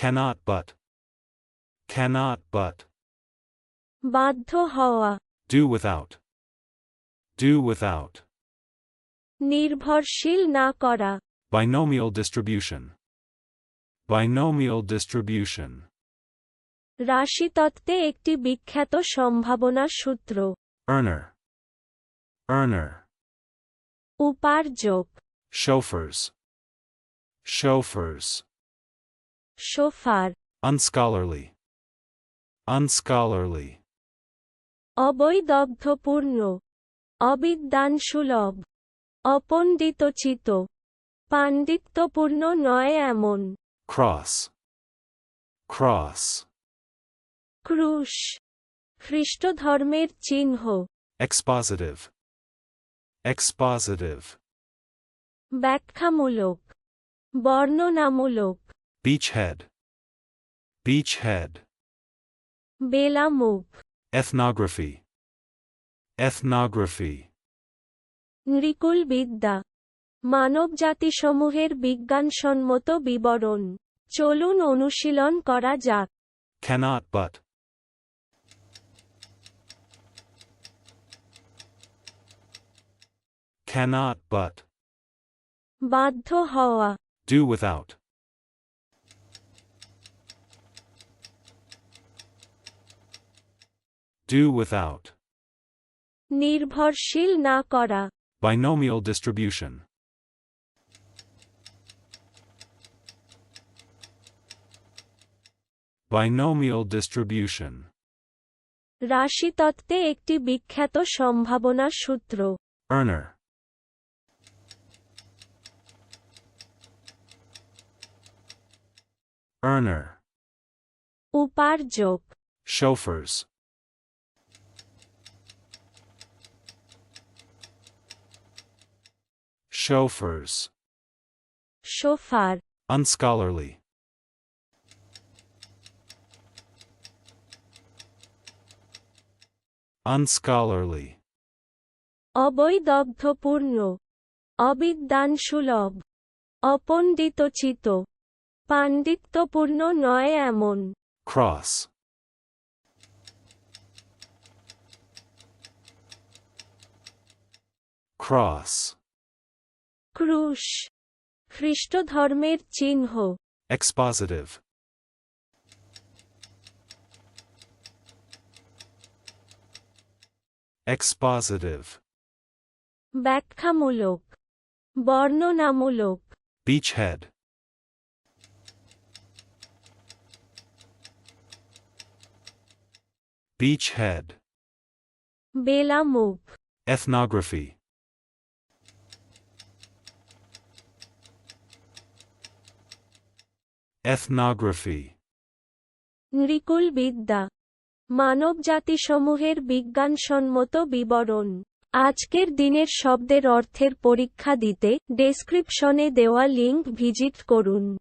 cannot but, cannot but, বাধ্য হওয়া do without, do without, নির্ভরশীল না করা binomial distribution, binomial distribution, রাশিতত্ত্বে একটি বিখ্যাত সম্ভাবনা সূত্র earner, earner, উপার্জক chauffeurs, chauffeurs, সোফার unscholarly, unscholarly, অবৈদগ্ধপূর্ণ অবিদ্যানসুলভ অপণ্ডিতচিত পাণ্ডিত্যপূর্ণ নয় এমন cross, cross, ক্রুশ খ্রিস্টধর্মের চিহ্ন expositive, expositive, ব্যাখ্যামূলক বর্ণনামূলক beachhead, beachhead, বেলামুখ ethnography, ethnography, নৃকুল বিদ্যা মানবজাতিসমূহের বিজ্ঞানসম্মত বিবরণ চলুন অনুশীলন করা যাক cannot but, cannot but, বাধ্য হওয়া do without, do without, নির্ভরশীল না করা binomial distribution, binomial distribution, রাশিতত্ত্বে একটি বিখ্যাত সম্ভাবনা সূত্র earner, earner, উপার্জক chauffeurs, chauffeurs, সোফার unscholarly, unscholarly, অবৈদগ্ধপূর্ণ অবিদ্যানসুলভ অপণ্ডিতচিত পাণ্ডিত্যপূর্ণ নয় এমন cross, cross, ক্রুশ খ্রিস্ট ধর্মের চিহ্ন। এক্সপজিটিভ এক্সপজিটিভ ব্যাখ্যামূলক বর্ণনামূলক। বিচহেড বিচহেড বেলামুখ। এথনোগ্রাফি ethnography, নৃকুল বিদ্যা মানবজাতিসমূহের বিজ্ঞানসম্মত বিবরণ। আজকের দিনের শব্দের অর্থের পরীক্ষা দিতে ডেসক্রিপশনে দেওয়া লিঙ্ক ভিজিট করুন।